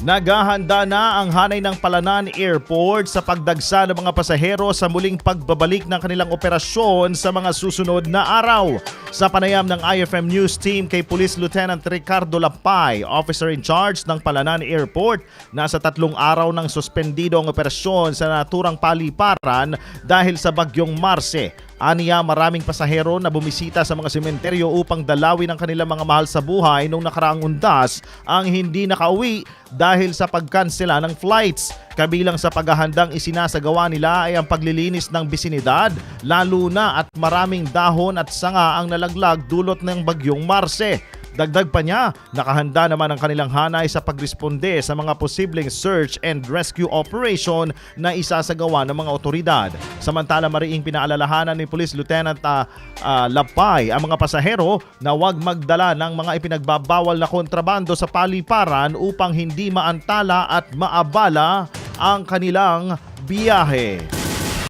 Naghahanda na ang hanay ng Palanan Airport sa pagdagsa ng mga pasahero sa muling pagbabalik ng kanilang operasyon sa mga susunod na araw. Sa panayam ng IFM News Team kay Police Lieutenant Ricardo Lapay, officer in charge ng Palanan Airport, nasa tatlong araw ng suspendido ang operasyon sa naturang paliparan dahil sa bagyong Marse. Aniya maraming pasahero na bumisita sa mga sementeryo upang dalawin ang kanilang mga mahal sa buhay nung nakaraang undas ang hindi nakauwi dahil sa pagkansela ng flights. Kabilang sa paghahandang isinasagawa nila ay ang paglilinis ng bisinidad, lalo na at maraming dahon at sanga ang nalaglag dulot ng bagyong Marse. Dagdag pa niya, nakahanda naman ang kanilang hanay sa pagresponde sa mga posibleng search and rescue operation na isasagawa ng mga otoridad. Samantala mariing pinaalalahanan ni Police Lieutenant ah, ah, Lapay ang mga pasahero na huwag magdala ng mga ipinagbabawal na kontrabando sa paliparan upang hindi maantala at maabala ang kanilang biyahe.